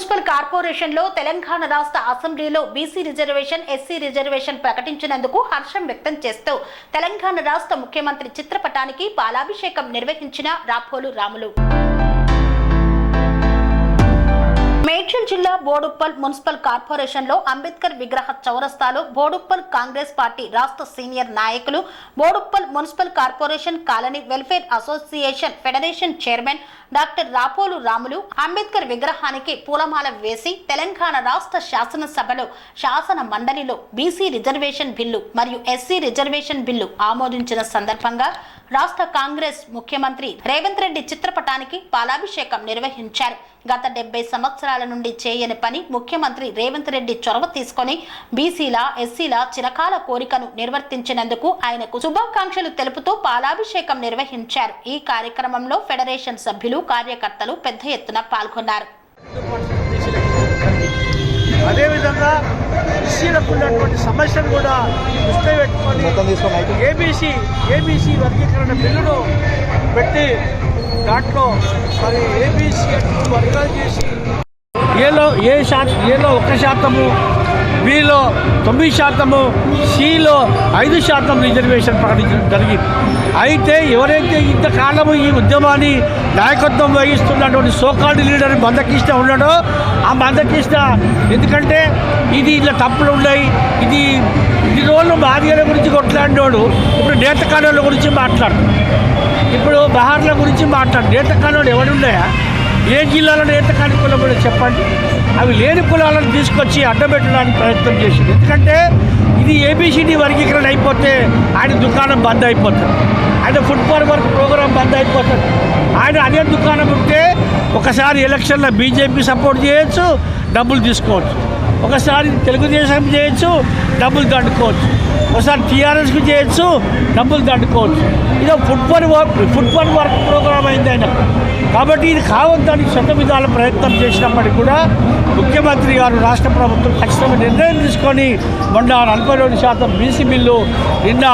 Municipal కార్పొరేషన్లో తెలంగాణ రాష్ట్ర అసెంబ్లీలో బీసీ రిజర్వేషన్ ఎస్సీ రిజర్వేషన్ ప్రకటించినందుకు హర్షం వ్యక్తం చేస్తూ తెలంగాణ రాష్ట్ర ముఖ్యమంత్రి చిత్రపటానికి పాలాభిషేకం నిర్వహించిన రాపోలు రాములు. మేడ్చల్ జిల్లా బోడుప్పల్ మున్సిపల్ కార్పొరేషన్లో అంబేద్కర్ విగ్రహ చౌరస్తాలో బోడుప్పల్ కాంగ్రెస్ పార్టీ రాష్ట్ర సీనియర్ నాయకులు Boduppal municipal corporation colony welfare association federation chairman doctor Rapolu Ramulu Ambedkar విగ్రహానికి పూలమాల వేసి తెలంగాణ రాష్ట్ర శాసనసభలో శాసన మండలిలో బీసీ రిజర్వేషన్ బిల్లు మరియు ఎస్సీ రిజర్వేషన్ బిల్లు ఆమోదించిన సందర్భంగా రాష్ట్ర కాంగ్రెస్ ముఖ్యమంత్రి రేవంత్ రెడ్డి చిత్రపటానికి పాలాభిషేకం నిర్వహించారు. గత డెబ్బై సంవత్సరాల నుండి చేయని పని ముఖ్యమంత్రి రేవంత్ రెడ్డి చొరవ తీసుకొని బీసీల ఎస్సీల చిరకాల కోరికను నిర్వర్తించినందుకు ఆయనకు శుభాకాంక్షలు తెలుపుతూ పాలాభిషేకం నిర్వహించారు. ఈ కార్యక్రమంలో ఫెడరేషన్ సభ్యులు కార్యకర్తలు పెద్ద ఎత్తున పాల్గొన్నారు. అదేవిధంగా ఎస్సీలకు ఉన్నటువంటి సమస్యను కూడా దృష్టిలో పెట్టుకొని ఏబీసీ ఏబీసీ వర్గీకరణ బిల్లును పెట్టి దాంట్లో మరి ఏబీసీ వర్గాలు చేసి ఏలో ఏ శాతం ఏలో ఒక శాతము బిలో తొమ్మిది శాతము సిలో ఐదు శాతం రిజర్వేషన్ ప్రకటించడం జరిగింది. అయితే ఎవరైతే ఇంతకాలము ఈ ఉద్యమాన్ని నాయకత్వం వహిస్తున్నటువంటి సోకాల్డ్ లీడర్ మందకృష్ణ ఉన్నాడో ఆ మందకృష్ణ ఎందుకంటే ఇది ఇలా తప్పులు ఉన్నాయి ఇది ఇన్ని రోజులు బాధ్యత గురించి కొట్లాడినోడు ఇప్పుడు నేతకాలంలో గురించి మాట్లాడు ఇప్పుడు బహార్ల గురించి మాట్లాడు నేతకాలంలో ఎవరున్నాయా ఏ జిల్లాలో నేత కులం కూడా చెప్పండి. అవి లేని కులాలను తీసుకొచ్చి అడ్డబెట్టడానికి ప్రయత్నం చేసింది. ఎందుకంటే ఇది ఏబిసిడి వర్గీకరణ అయిపోతే ఆయన దుకాణం బంద్ అయిపోతుంది. ఆయన ఫుడ్ వర్క్ ప్రోగ్రాం బంద్ అయిపోతుంది. ఆయన అదే దుకాణం ఉంటే ఒకసారి ఎలక్షన్లో బీజేపీ సపోర్ట్ చేయొచ్చు డబ్బులు తీసుకోవచ్చు. ఒకసారి తెలుగుదేశం చేయొచ్చు డబ్బులు దండుకోవచ్చు. ఒకసారి టీఆర్ఎస్కి చేయొచ్చు డబ్బులు దండుకోవచ్చు. ఇదో football work football work programme అయింది ఆయన. కాబట్టి ఇది కావద్దని శత విధాల ప్రయత్నం చేసినప్పటికీ కూడా ముఖ్యమంత్రి గారు రాష్ట్ర ప్రభుత్వం ఖచ్చితంగా నిర్ణయం తీసుకొని మొన్న నలభై రెండు శాతం బీసీ బిల్లు నిన్న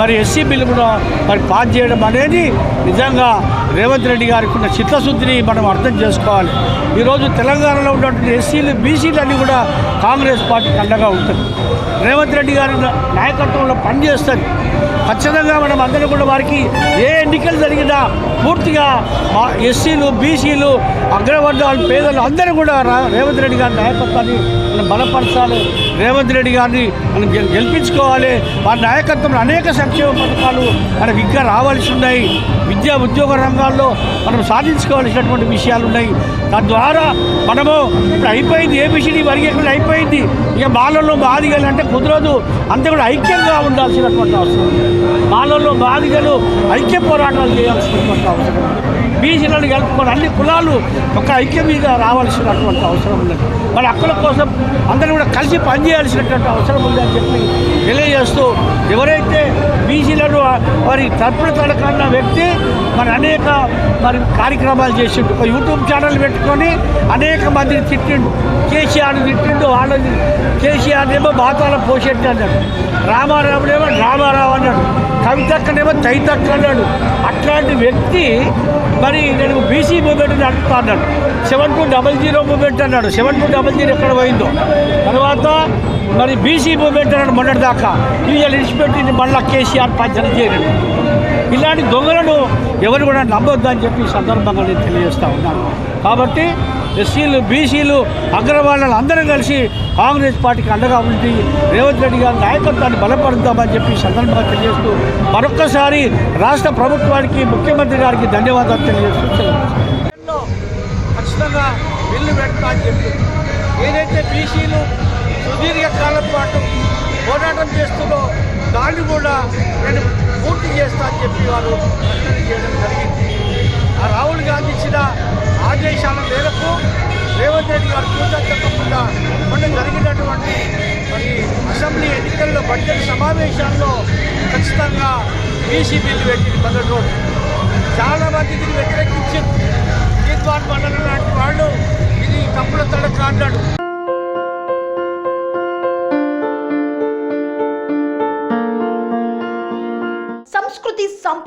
మరి ఎస్సీ బిల్లు కూడా మరి పాస్ చేయడం అనేది నిజంగా రేవంత్ రెడ్డి గారికి ఉన్న చిత్తశుద్ధిని మనం అర్థం చేసుకోవాలి. ఈరోజు తెలంగాణలో ఉన్నటువంటి ఎస్సీలు బీసీలు అన్నీ కూడా కాంగ్రెస్ పార్టీకి అండగా ఉంటుంది రేవంత్ రెడ్డి గారి నాయకత్వంలో పనిచేస్తుంది ఖచ్చితంగా మనం అందరం కూడా వారికి ఏ ఎన్నికలు జరిగినా పూర్తిగా మా ఎస్సీలు బీసీలు అగ్రవర్ణాలు పేదలు అందరూ కూడా రా- రేవంత్ రెడ్డి గారి నాయకత్వాన్ని బలపరచాలి. రేవంత్ రెడ్డి గారిని మనం గెలిపించుకోవాలి. వారి నాయకత్వంలో అనేక సంక్షేమ పథకాలు మనకి ఇంకా రావాల్సి ఉన్నాయి. విద్యా ఉద్యోగ రంగాల్లో మనం సాధించుకోవాల్సినటువంటి విషయాలు ఉన్నాయి. తద్వారా మనము ఇప్పుడు అయిపోయింది ఏబిసిడి వర్గీకరణ అయిపోయింది. ఇక బాలల్లో బాధిగలు అంటే కుదరదు. అంతే కూడా ఐక్యంగా ఉండాల్సినటువంటి అవసరం ఉంది. మాలలో బాధిగలు ఐక్య పోరాటాలు చేయాల్సినటువంటి అవసరం ఉంది. బీసీలను కలుపుకొని అన్ని కులాలు ఒక ఐక్యం మీద రావాల్సినటువంటి అవసరం ఉన్నది. మరి హక్కుల కోసం అందరూ కూడా కలిసి పనిచేయాల్సినటువంటి అవసరం ఉందని చెప్పి తెలియజేస్తూ ఎవరైతే బీసీలను వారి తరపున తడకన్న వ్యక్తి మరి అనేక మరి కార్యక్రమాలు చేసిండు. ఒక యూట్యూబ్ ఛానల్ పెట్టుకొని అనేక మందిని తిట్టిండు. కేసీఆర్ తిట్టిండు వాళ్ళని కేసీఆర్ ఏమో బాతాల పోషెట్టి అన్నాడు. రామారావుడేమో రామారావు అన్నాడు. కవితక్కనేమో చైతక్క అన్నాడు అట్లాంటి వ్యక్తి మరి నేను బీసీ మూమెంట్ నడుపుతా అన్నాడు. Seven two double zero movement అన్నాడు. సెవెన్ టూ డబల్ జీరో ఎక్కడ పోయిందో. తర్వాత మరి బీసీ మూమెంట్ అన్నాడు మొన్నటి దాకా విడిచిపెట్టి మళ్ళీ కేసీఆర్ పంచన చేయలేదు ఇలాంటి దొంగలను ఎవరు కూడా నమ్మొద్దని చెప్పి సందర్భంగా నేను తెలియజేస్తా ఉన్నాను. కాబట్టి ఎస్సీలు బీసీలు అగ్రవాళ్ళని అందరం కలిసి కాంగ్రెస్ పార్టీకి అండగా ఉండి రేవంత్ రెడ్డి గారి నాయకత్వాన్ని బలపరుద్దామని చెప్పి సందర్భంగా తెలియజేస్తూ మరొక్కసారి రాష్ట్ర ప్రభుత్వానికి ముఖ్యమంత్రి గారికి ధన్యవాదాలు తెలియజేస్తూ ఖచ్చితంగా బిల్లు పెడతా అని చెప్పి ఏదైతే బీసీలు సుదీర్ఘ కాలం పాటు పోరాటం చేస్తుందో దాన్ని కూడా నేను పూర్తి చేస్తా అని చెప్పి వారు ప్రకటన చేయడం జరిగింది. ఆ రాహుల్ గాంధీ ఇచ్చిన ఆదేశాల మేరకు రేవంత్ రెడ్డి గారు పూజ చెప్పకుండా మొన్న జరిగినటువంటి మరి అసెంబ్లీ ఎన్నికల్లో బడ్జెట్ సమావేశాల్లో ఖచ్చితంగా బీసీ బిల్లు పెట్టింది మొదటి రోజు చాలా మంది దీన్ని వ్యతిరేకించారు విద్వాన్